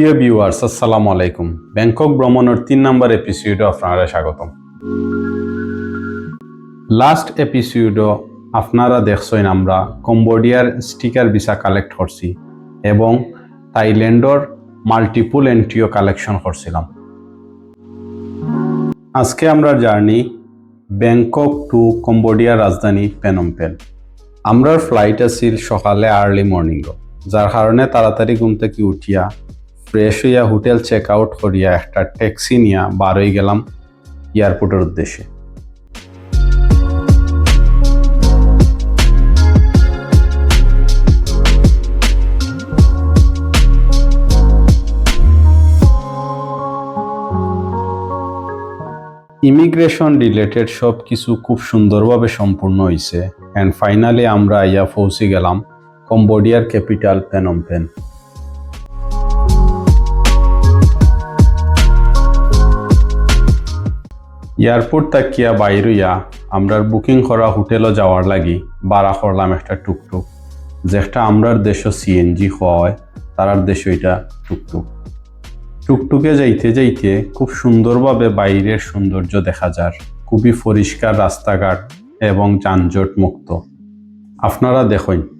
প্রিয় ভিউয়ার্স, আসসালামু আলাইকুম। ব্যাংকক ভ্রমণের তিন নম্বর এপিসোডে আপনারা স্বাগতম। লাস্ট এপিসোডও আপনারা দেখছেন আমরা কম্বোডিয়ার স্টিকার ভিসা কালেক্ট করছি এবং থাইল্যান্ডর মাল্টিপুল এন্ট্রিও কালেকশন করছিলাম। আজকে আমরা জার্নি ব্যাংকক টু কম্বোডিয়ার রাজধানী পেনমপেন আমরার ফ্লাইট আছিল সকালে আর্লি মর্নিং যার কারণে তাড়াতাড়ি ঘুম থেকে উঠিয়া ফ্রেশ হইয়া হোটেল চেক আউট করিয়া একটা ট্যাক্সি নিয়া বার হয়ে গেলাম এয়ারপোর্টের উদ্দেশ্যে। ইমিগ্রেশন রিলেটেড সব কিছু খুব সুন্দরভাবে সম্পূর্ণ হয়েছে অ্যান্ড ফাইনালি আমরা ইয়া পৌঁছে গেলাম কম্বোডিয়ার ক্যাপিটাল পেনমপেন এয়ারপোর্ট তাকিয়া বাইরইয়া আমরার বুকিং করা হোটেলও যাওয়ার লাগি, বাড়া করলাম একটা টুকটুক। যেটা আমরার দেশও সিএনজি হয় তারার দেশ এটা টুকটুক। টুকটুকে যাইতে যাইতে খুব সুন্দরভাবে বাইরের সৌন্দর্য দেখা যার। খুবই পরিষ্কার রাস্তাঘাট এবং যানজট মুক্ত। আপনারা দেখুন।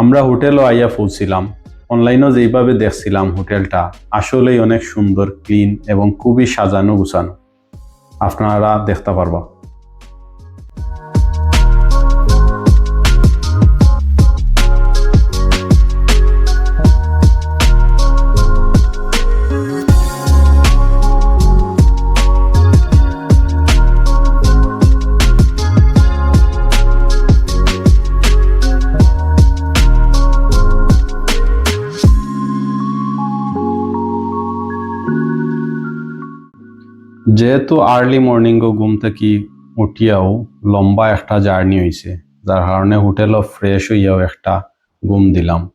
আমরা হোটেলও আইয়া পৌঁছিলাম। অনলাইনও যেইভাবে দেখছিলাম হোটেলটা, আসলেই অনেক সুন্দর, ক্লিন এবং খুবই সাজানো গুছানো আপনারা দেখতে পারবা। যেহেতু আর্লি মর্নিং ঘুম থেকে উঠিয়াও লম্বা একটা জার্নি হয়েছে যার কারণে হোটেলও ফ্রেশ হইয়াও একটা ঘুম দিলাম।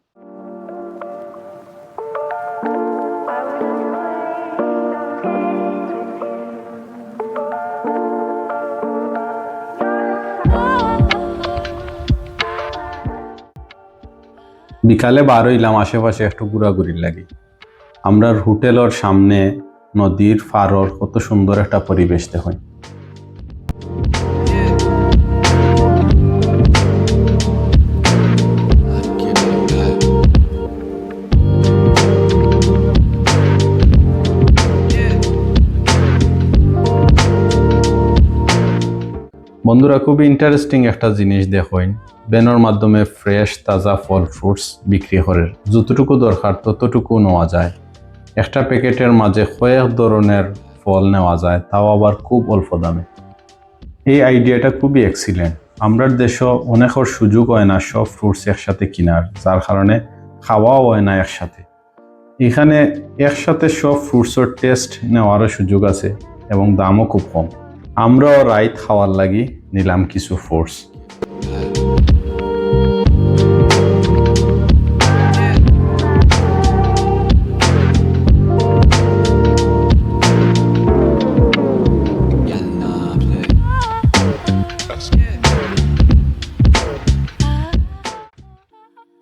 বিকালে বার হইলাম, আশেপাশে একটু ঘোরাঘুরির লাগে। আমরার হোটেলের সামনে নদীর ফারর কত সুন্দর একটা পরিবেশ দেখুন। বন্ধুরা, খুবই ইন্টারেস্টিং একটা জিনিস দেখুন। ব্যানের মাধ্যমে ফ্রেশ তাজা ফল ফ্রুটস বিক্রি করে। যতটুকু দরকার ততটুকু নেওয়া যায়। একটা প্যাকেটের মাঝে কয়েক ধরনের ফল নেওয়া যায়, তাও আবার খুব অল্প দামে। এই আইডিয়াটা খুবই এক্সিলেন্ট আমরার দেশও অনেকের সুযোগ হয় না সব ফ্রুটস একসাথে কেনার, যার কারণে খাওয়াও হয় না একসাথে। এখানে একসাথে সব ফ্রুটসের টেস্ট নেওয়ারও সুযোগ আছে এবং দামও খুব কম। আমরাও রাইত খাওয়ার লাগি নিলাম কিছু ফ্রুটস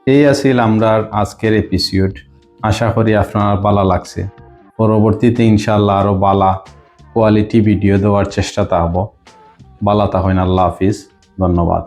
এই আসিল আমরা আজকের এপিসোড আশা করি আপনার বালা লাগছে। পরবর্তীতে ইনশাল্লাহ আরও বালা কোয়ালিটি ভিডিও দেওয়ার চেষ্টা থাকব বালা তাহইন আল্লাহ হাফিজ। ধন্যবাদ।